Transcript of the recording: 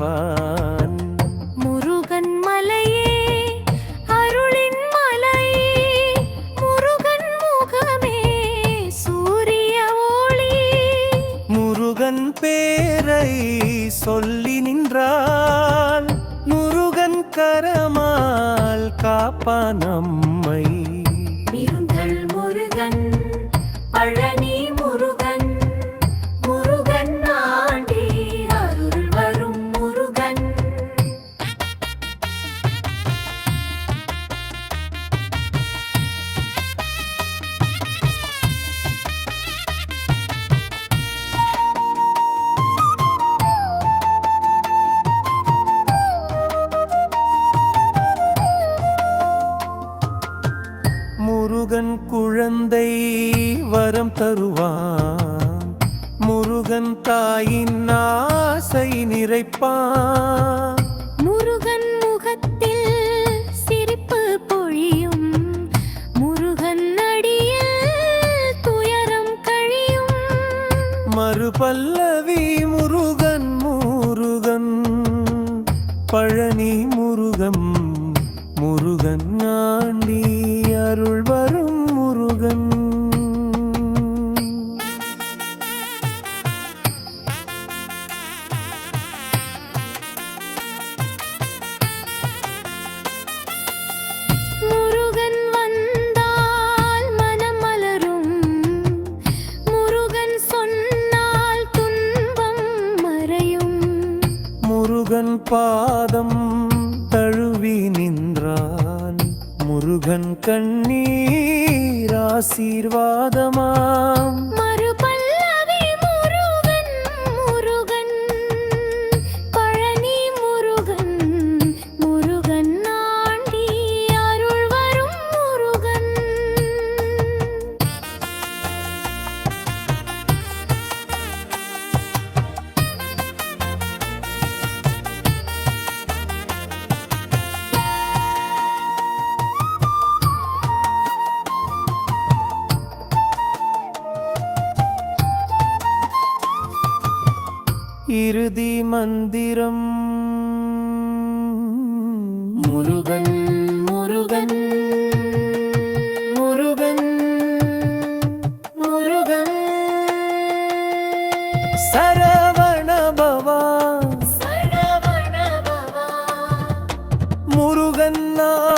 செய்வான் முருகன் மலையே அருளின் மலையே முருகன் முகமே சூரிய ஒளி. முருகன் பேரை சொல்லி நின்றால் முருகன் கரமால் காப்பான் நம்மை. முருகன் குழந்தை வரம் தருவான். முருகன் தாயின் ஆசை நிறைப்பான். முருகன் முகத்தில் சிரிப்பு பொழியும். முருகன் அடியில் துயரம் கழியும். மறுபல்லவி முருகன் முருகன். பழனி முருகன் முருகன் ஆண்டி அருள் வரும் முருகன். முருகன் வந்தால் மனம் மலரும் முருகன் சொன்னால் துன்பம் மறையும். முருகன் பாதம் தழுவி என்றான் முருகன் கண்ணீர் ஆசீர்வாதமாம். இறுதி மந்திரம். முருகன் முருகன் முருகன் முருகன். சரவண பவா. சரவண பவா. முருகன் நான்